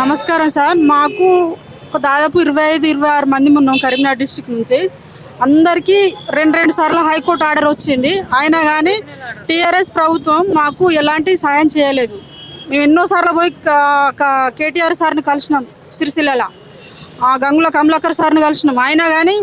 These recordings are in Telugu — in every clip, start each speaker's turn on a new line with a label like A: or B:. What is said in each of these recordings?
A: నమస్కారం సార్. మాకు ఒక దాదాపు ఇరవై ఐదు ఇరవై ఆరు మంది ఉన్నాం కరీంనగర్ డిస్టిక్ నుంచి. అందరికీ రెండు రెండు సార్లు హైకోర్టు ఆర్డర్ వచ్చింది. అయినా కానీ టీఆర్ఎస్ ప్రభుత్వం మాకు ఎలాంటి సాయం చేయలేదు. మేము ఎన్నోసార్లు పోయి కేటీఆర్ సార్ని కలిసినాం సిరిసిల్లలో. ఆ గంగుల కమలాకర్ సార్ని కలిసినాం. అయినా కానీ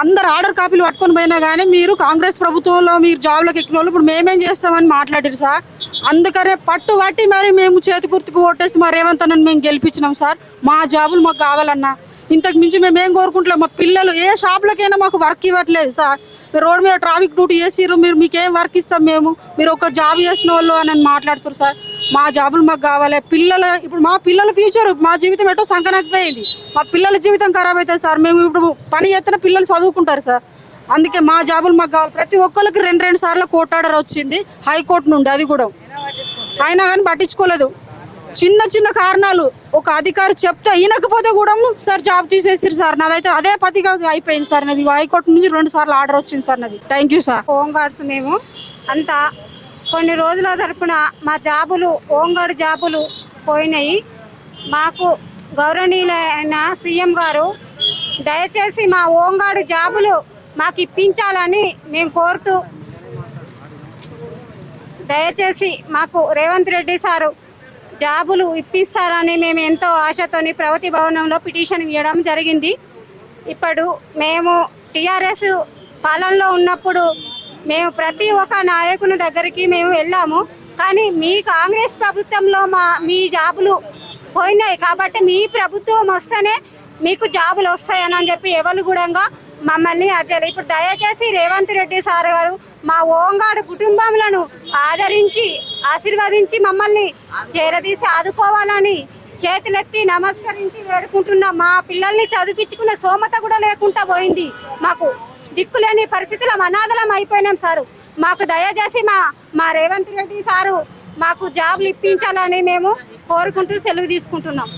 A: అందరు ఆర్డర్ కాపీలు పట్టుకొని పోయినా కానీ మీరు కాంగ్రెస్ ప్రభుత్వంలో మీరు జాబ్లోకి ఎక్కిన వాళ్ళు ఇప్పుడు మేమేం చేస్తామని మాట్లాడారు సార్. అందుకనే పట్టు పట్టి మరి మేము చేతి గుర్తుకు ఓటేసి మా రేవంత్ అన్నని మేము గెలిపించినాం సార్. మా జాబులు మాకు కావాలన్నా. ఇంతకు మించి మేము ఏం కోరుకుంటలేం. మా పిల్లలు ఏ షాప్లకైనా మాకు వర్క్ ఇవ్వట్లేదు సార్. మీరు రోడ్ మీద ట్రాఫిక్ డ్యూటీ చేసిర్రు. మీరు మీకేం వర్క్ ఇస్తాం మేము. మీరు ఒక జాబ్ చేసిన వాళ్ళు అని మాట్లాడుతున్నారు సార్. మా జాబులు మాకు కావాలి. పిల్లల ఇప్పుడు మా పిల్లల ఫ్యూచర్ మా జీవితం ఎటో సంకనకపోయింది. మా పిల్లల జీవితం ఖరాబ్ అవుతుంది సార్. మేము ఇప్పుడు పని చేస్తున్న పిల్లలు చదువుకుంటారు సార్. అందుకే మా జాబులు మాకు కావాలి. ప్రతి ఒక్కరికి రెండు రెండు సార్లు కోర్టు ఆర్డర్ వచ్చింది. హైకోర్టు నుండి అది కూడా. అయినా కానీ పట్టించుకోలేదు. చిన్న చిన్న కారణాలు. ఒక అధికారి చెప్తే ఈయనకపోతే కూడా సార్ జాబ్ తీసేసారు సార్. నాదైతే అదే పతిగా అయిపోయింది సార్ నాది. హైకోర్టు నుంచి రెండు సార్లు ఆర్డర్ వచ్చింది సార్ నాది. Thank you sir
B: home guards మేము అంతా కొన్ని రోజుల తరపున మా జాబులు ఓంగాడు జాబులు పోయినాయి. మాకు గౌరవనీయులైన సీఎం గారు దయచేసి మా ఓంగాడు జాబులు మాకు ఇప్పించాలని మేము కోరుతూ దయచేసి మాకు రేవంత్ రెడ్డి సారు జాబులు ఇప్పిస్తారని మేము ఎంతో ఆశతోని ప్రగతి భవనంలో పిటిషన్ ఇవ్వడం జరిగింది. ఇప్పుడు మేము టీఆర్ఎస్ పాలనలో ఉన్నప్పుడు మేము ప్రతి ఒక్క నాయకుని దగ్గరికి మేము వెళ్ళాము. కానీ మీ కాంగ్రెస్ ప్రభుత్వంలో మా మీ జాబులు పోయినాయి కాబట్టి మీ ప్రభుత్వం వస్తేనే మీకు జాబులు వస్తాయని అని చెప్పి ఎవరు కూడా మమ్మల్ని అజలు. ఇప్పుడు దయచేసి రేవంత్ రెడ్డి సార్ గారు మా ఓంగాడు కుటుంబములను ఆదరించి ఆశీర్వదించి మమ్మల్ని చేరదీసి ఆదుకోవాలని చేతులెత్తి నమస్కరించి వేడుకుంటున్న మా పిల్లల్ని చదివించుకున్న సోమత కూడా లేకుండా పోయింది మాకు. దిక్కులేని పరిస్థితుల అనాథలం అయిపోయినాం సారు. మాకు దయచేసి మా మా రేవంత్ రెడ్డి సారు మాకు జాబ్లు ఇప్పించాలని మేము కోరుకుంటూ సెలవు తీసుకుంటున్నాం.